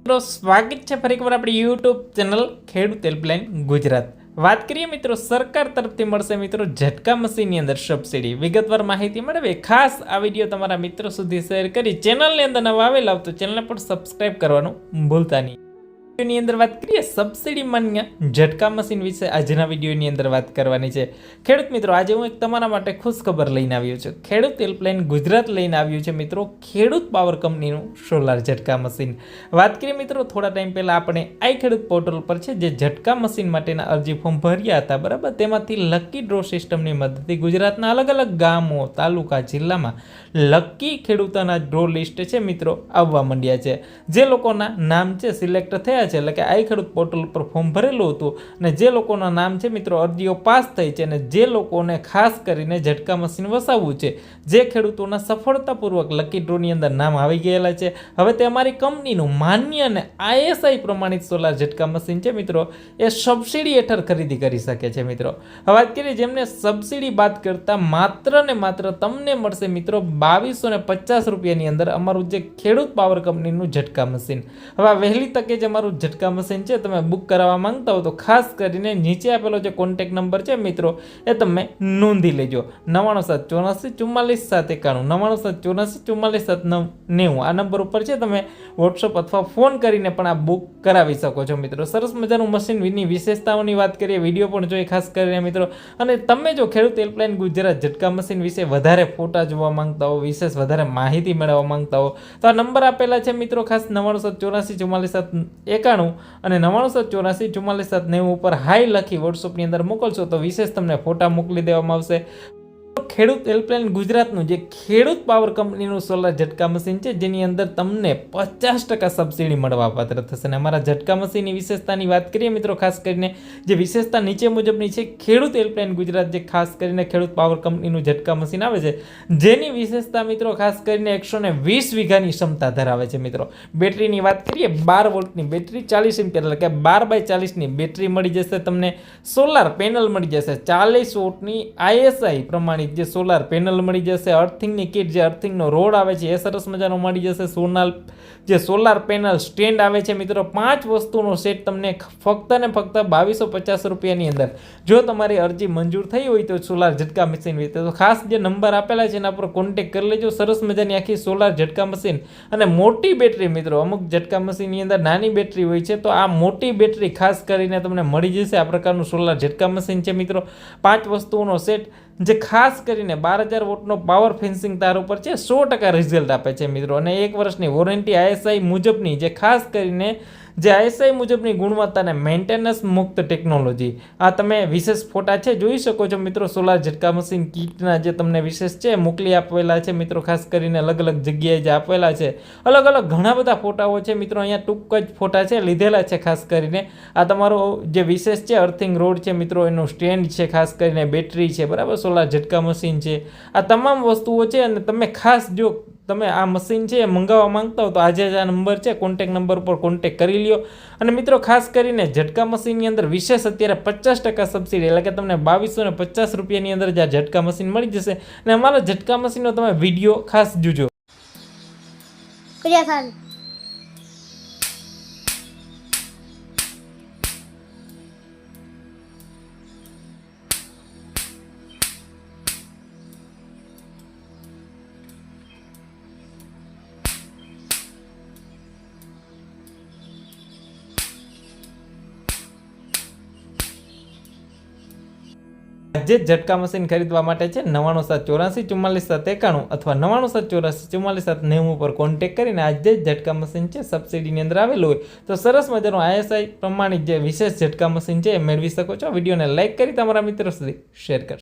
મિત્રો, સ્વાગત છે ફરી એકવાર આપણી યુટ્યુબ ચેનલ ખેડૂત હેલ્પલાઇન ગુજરાત. વાત કરીએ મિત્રો, સરકાર તરફથી મળશે મિત્રો ઝટકા મશીનની અંદર સબસિડી વિગતવાર માહિતી મેળવે ખાસ આ વીડિયો તમારા મિત્રો સુધી શેર કરી ચેનલની અંદર નવા આવેલા તો ચેનલને પણ સબસ્ક્રાઇબ કરવાનું ભૂલતા નહીં. વિડીયોની અંદર વાત કરીએ, સબસિડી માન્ય ઝટકા મશીન વિશે આજના વિડીયોની અંદર વાત કરવાની છે. ખેડૂત મિત્રો, આજે હું એક તમારા માટે ખુશ ખબર લઈને આવ્યો છું. ખેડૂત હેલ્પલાઇન ગુજરાત લઈને આવ્યું છે મિત્રો, ખેડૂત પાવર કંપનીનું સોલાર ઝટકા મશીન. વાત કરીએ મિત્રો, થોડા ટાઈમ પહેલાં આપણે આઈ ખેડૂત પોર્ટલ પર છે, જે ઝટકા મશીન માટેના અરજી ફોર્મ ભર્યા હતા, બરાબર? તેમાંથી લકી ડ્રો સિસ્ટમની મદદથી ગુજરાતના અલગ અલગ ગામો, તાલુકા, જિલ્લામાં લકી ખેડૂતોના ડ્રો લિસ્ટ છે મિત્રો, આવવા માંડ્યા છે. જે લોકોના નામ છે, સિલેક્ટ થયા છે, એટલે કે આઈ ખેડૂત પોર્ટલ પર ફોર્મ ભરેલું હતું અને જે લોકોના નામ છે મિત્રો, અરજીઓ પાસ થઈ છે અને જે લોકોને ખાસ કરીને ઝટકા મશીન વસાવવું છે, જે ખેડૂતોના સફળતાપૂર્વક લકી ડ્રોની અંદર નામ આવી ગયેલા છે. હવે તે અમારી કંપનીનું માન્ય અને આઈએસઆઈ પ્રમાણિત સોલાર ઝટકા મશીન છે મિત્રો, એ સબસિડી હેઠળ ખરીદી કરી શકે છે મિત્રો. હવે કરીએ જેમને સબસિડી બાદ કરતા માત્ર ને માત્ર તમને મળશે મિત્રો બાવીસો ને પચાસ રૂપિયાની અંદર અમારું જે ખેડૂત પાવર કંપનીનું ઝટકા મશીન. હવે વહેલી તકે જ અમારું ઝટકા મશીન છે, તમે બુક કરાવવા માંગતા હો તો ખાસ કરીને નીચે આપેલો જે કોન્ટેક નંબર છે મિત્રો, એ તમે નોંધી લેજો. નવ્વાણું સાત ચોરાસી ચુમ્માલીસ સાત એકાણું, નવ્વાણું સાત ચોરાસી ચુમ્માલીસ સાત નવ નેવું. આ નંબર ઉપર છે, તમે વોટ્સઅપ અથવા ફોન કરીને પણ આ બુક કરાવી શકો છો મિત્રો. સરસ મજાનું મશીનની વિશેષતાઓની વાત કરીએ વીડિયો પણ જોઈએ ખાસ કરીને મિત્રો. અને તમે જો ખેડૂત હેલ્પલાઇન ગુજરાત ઝટકા મશીન વિશે વધારે ફોટા જોવા માંગતા હો, વિશેષ વધારે માહિતી મેળવવા માંગતા હો, તો આ નંબર આપેલા છે મિત્રો ખાસ નવ્વાણું સાત ચોરાસી ચુમ્માલીસ સાત એકાણું અને નવ્વાણું સાત ચોરાસી ચુમ્માલીસ સાત નેવું ઉપર હાઈ લખી વોટ્સઅપની અંદર મોકલશો તો વિશેષ તમને ફોટા મોકલી દેવામાં આવશે. ખેડૂત હેલ્પલાઇન ગુજરાતનું જે ખેડૂત પાવર કંપનીનું સોલાર ઝટકા મશીન છે, જેની અંદર તમને પચાસ ટકા સબસિડી મળવા પાત્ર થશે. અને અમારા ઝટકા મશીનની વિશેષતાની વાત કરીએ મિત્રો, ખાસ કરીને જે વિશેષતા નીચે મુજબની છે, ખેડૂત હેલ્પલાઇન ગુજરાત જે ખાસ કરીને ખેડૂત પાવર કંપનીનું ઝટકા મશીન આવે છે, જેની વિશેષતા મિત્રો, ખાસ કરીને એકસો ને વીસ વીઘાની ક્ષમતા ધરાવે છે મિત્રો. બેટરીની વાત કરીએ, બાર વોલ્ટની બેટરી ચાલીસ એમ્પિયર, એટલે કે બાર બાય ચાલીસની બેટરી મળી જશે, તમને સોલાર પેનલ મળી જશે. ચાલીસ વોટની આઈએસઆઈ પ્રમાણિત જે સોલાર પેનલ મળી જશે અર્થિંગની કિટ જે અર્થિંગનો રોડ આવે છે, એ સરસ મજાનો મળી જશે. સોનાલ જે સોલાર પેનલ સ્ટેન્ડ આવે છે, મિત્રો, પાંચ વસ્તુનો સેટ તમને ફક્ત ને ફક્ત બાવીસો પચાસ રૂપિયાની અંદર. જો તમારી અરજી મંજૂર થઈ હોય તો સોલાર ઝટકા મશીન વિશે. તો ખાસ જે નંબર આપેલા છે, એના પર કોન્ટેક કરી લેજો. સરસ મજાની આખી સોલાર ઝટકા મશીન અને મોટી બેટરી મિત્રો, અમુક ઝટકા મશીનની અંદર નાની બેટરી હોય છે, તો આ મોટી બેટરી ખાસ કરીને તમને મળી જશે. આ પ્રકારનું સોલાર ઝટકા મશીન છે, મિત્રો. પાંચ વસ્તુઓનો સેટ જે ખાસ કરીને બાર હજાર વોટનો પાવર ફેન્સિંગ તાર ઉપર છે, સો ટકા રિઝલ્ટ આપે છે મિત્રો. અને એક વર્ષની વોરંટી આઈએસઆઈ મુજબની, જે ખાસ કરીને જે આઈએસઆઈ મુજબની ગુણવત્તાને મેન્ટેનન્સ મુક્ત ટેકનોલોજી આ તમે વિશેષ ફોટા છે, જોઈ શકો છો મિત્રો. સોલાર ઝટકા મશીન કીટના જે તમને વિશેષ છે, મોકલી આપેલા છે મિત્રો. ખાસ કરીને અલગ અલગ જગ્યાએ જે આપેલા છે. અલગ અલગ ઘણા બધા ફોટાઓ છે મિત્રો. અહીંયા ટૂંક જ ફોટા છે, લીધેલા છે ખાસ કરીને. આ તમારો જે વિશેષ છે અર્થિંગ રોડ છે મિત્રો, એનું સ્ટેન્ડ છે, ખાસ કરીને બેટરી છે. બરાબર? સોલાર ઝટકા મશીન છે. આ તમામ વસ્તુઓ છે અને તમે ખાસ જો તમે આ મશીન છે મંગાવવા માંગતા હો તો આજે જ આ નંબર છે કોન્ટેક નંબર પર કોન્ટેક કરી લ્યો. અને મિત્રો, ખાસ કરીને ઝટકા મશીનની અંદર વિશેષ અત્યારે પચાસ ટકા સબસિડી એટલે કે તમને બાવીસો ને પચાસ રૂપિયાની અંદર જ આ ઝટકા મશીન મળી જશે. અને અમારા ઝટકા મશીનનો તમે વીડિયો ખાસ જોજો. Kuya જ ઝટકા મશીન ખરીદવા માટે છે, નવ્વાણું સાત ચોરાસી ચુમ્માલીસ સાત એકાણું અથવા નવ્વાણું સાત ચોરાસી ચુમ્માલીસ સાત નેવું પર કોન્ટેક કરીને આજે જ ઝટકા મશીન છે સબસિડીની અંદર આવેલું હોય, તો સરસ મજાનું આઈએસઆઈ પ્રમાણિત જે વિશેષ ઝટકા મશીન છે, એ મેળવી શકો છો. વિડીયોને લાઇક કરી તમારા મિત્રો સુધી શેર કરશો